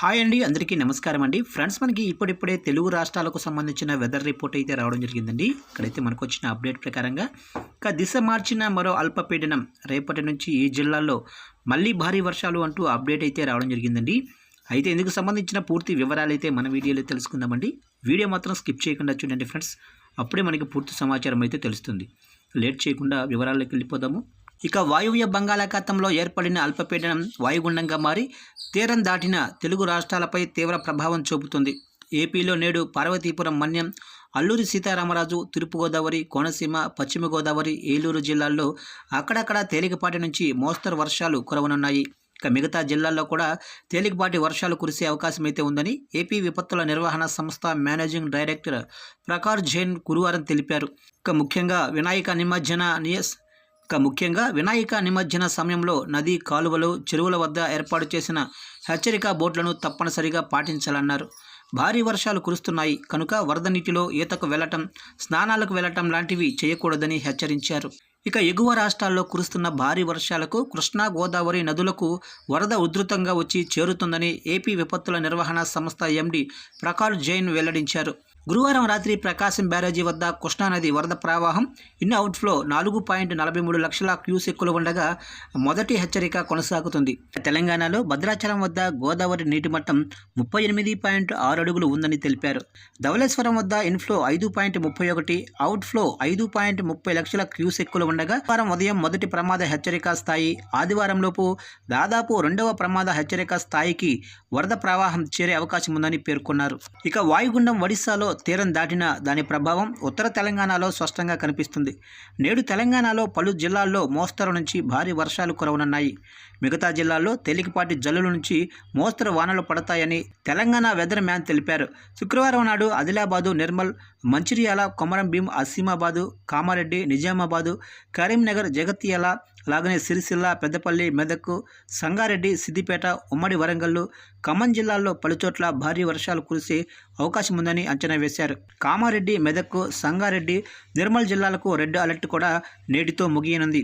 Hi అండి అందరికీ నమస్కారం అండి. ఫ్రెండ్స్ మనకి ఇప్పుడిప్పుడే తెలుగు రాష్ట్రాలకు సంబంధించిన వెదర్ రిపోర్ట్ అయితే రావడం జరిగిందండి. ఇక్కడైతే మనకు వచ్చిన అప్డేట్ ప్రకారంగా ఇక దిశ మార్చిన మరో అల్పపీడనం రేపటి నుంచి ఈ జిల్లాల్లో మళ్ళీ భారీ వర్షాలు అంటూ అప్డేట్ అయితే రావడం జరిగిందండి. అయితే ఇందుకు సంబంధించిన పూర్తి వివరాలు అయితే మన వీడియోలో తెలుసుకుందామండి. వీడియో మాత్రం స్కిప్ చేయకుండా చూడండి ఫ్రెండ్స్. అప్పుడే మనకి పూర్తి సమాచారం అయితే తెలుస్తుంది. లేట్ చేయకుండా వివరాల్లోకి వెళ్ళిపోదాము. ఇక వాయువ్య బంగాళాఖాతంలో ఏర్పడిన అల్పపీడనం వాయుగుండంగా మారి తీరం దాటిన తెలుగు రాష్ట్రాలపై తీవ్ర ప్రభావం చూపుతుంది. ఏపీలో నేడు పార్వతీపురం మన్యం అల్లూరి సీతారామరాజు తూర్పుగోదావరి కోనసీమ పశ్చిమ గోదావరి ఏలూరు జిల్లాల్లో అక్కడక్కడ తేలికపాటి నుంచి మోస్తరు వర్షాలు కురవనున్నాయి. ఇక మిగతా జిల్లాల్లో కూడా తేలికపాటి వర్షాలు కురిసే అవకాశం అయితే ఉందని ఏపీ విపత్తుల నిర్వహణ సంస్థ మేనేజింగ్ డైరెక్టర్ ప్రకాష్ జైన్ గురువారం తెలిపారు. ఇక ముఖ్యంగా వినాయక నిమజ్జన నియస్ ఇక ముఖ్యంగా వినాయక నిమజ్జన సమయంలో నది కాలువలు చెరువుల వద్ద ఏర్పాటు చేసిన హెచ్చరిక బోట్లను తప్పనిసరిగా పాటించాలన్నారు. భారీ వర్షాలు కురుస్తున్నాయి. కనుక వరద నీటిలో ఈతకు వెళ్ళటం స్నానాలకు వెళ్ళటం లాంటివి చేయకూడదని హెచ్చరించారు. ఇక ఎగువ రాష్ట్రాల్లో కురుస్తున్న భారీ వర్షాలకు కృష్ణా గోదావరి నదులకు వరద ఉధృతంగా వచ్చి చేరుతుందని ఏపీ విపత్తుల నిర్వహణ సంస్థ ఎండి ప్రకాష్ జైన్ వెల్లడించారు. గురువారం రాత్రి ప్రకాశం బ్యారేజీ వద్ద కృష్ణానది వరద ప్రవాహం ఇన్ అవుట్ఫ్లో నాలుగు పాయింట్ నలభై మూడు లక్షల క్యూసెక్కులు ఉండగా మొదటి హెచ్చరిక కొనసాగుతుంది. తెలంగాణలో భద్రాచలం వద్ద గోదావరి నీటి మట్టం ముప్పై ఎనిమిది పాయింట్ ఆరు అడుగులు ఉందని తెలిపారు. ధవళేశ్వరం వద్ద ఇన్ఫ్లో ఐదు పాయింట్ ముప్పై ఒకటి అవుట్ఫ్లో ఐదు పాయింట్ ముప్పై లక్షల క్యూసెక్కులు ఉండగా వారం ఉదయం మొదటి ప్రమాద హెచ్చరిక స్థాయి ఆదివారంలోపు దాదాపు రెండవ ప్రమాద హెచ్చరిక స్థాయికి వరద ప్రవాహం చేరే అవకాశం ఉందని పేర్కొన్నారు. ఇక వాయుగుండం ఒడిశాలో తీరం దాటిన దాని ప్రభావం ఉత్తర తెలంగాణలో స్పష్టంగా కనిపిస్తుంది. నేడు తెలంగాణలో పలు జిల్లాల్లో మోస్తరు నుంచి భారీ వర్షాలు కురవనున్నాయి. మిగతా జిల్లాల్లో తేలికపాటి జల్లుల నుంచి మోస్తరు వానలు పడతాయని తెలంగాణ వెదర్ మ్యాన్ తెలిపారు. శుక్రవారం నాడు ఆదిలాబాదు నిర్మల్ మంచిర్యాల కొమరంభీం అసీమాబాదు కామారెడ్డి నిజామాబాదు కరీంనగర్ జగత్యాల అలాగనే సిరిసిల్ల పెద్దపల్లి మెదక్ సంగారెడ్డి సిద్దిపేట ఉమ్మడి వరంగల్లు ఖమ్మం జిల్లాల్లో పలుచోట్ల భారీ వర్షాలు కురిసే అవకాశం ఉందని అంచనా వేశారు. కామారెడ్డి మెదక్ సంగారెడ్డి నిర్మల్ జిల్లాలకు రెడ్ అలర్ట్ కూడా నేటితో ముగియనుంది.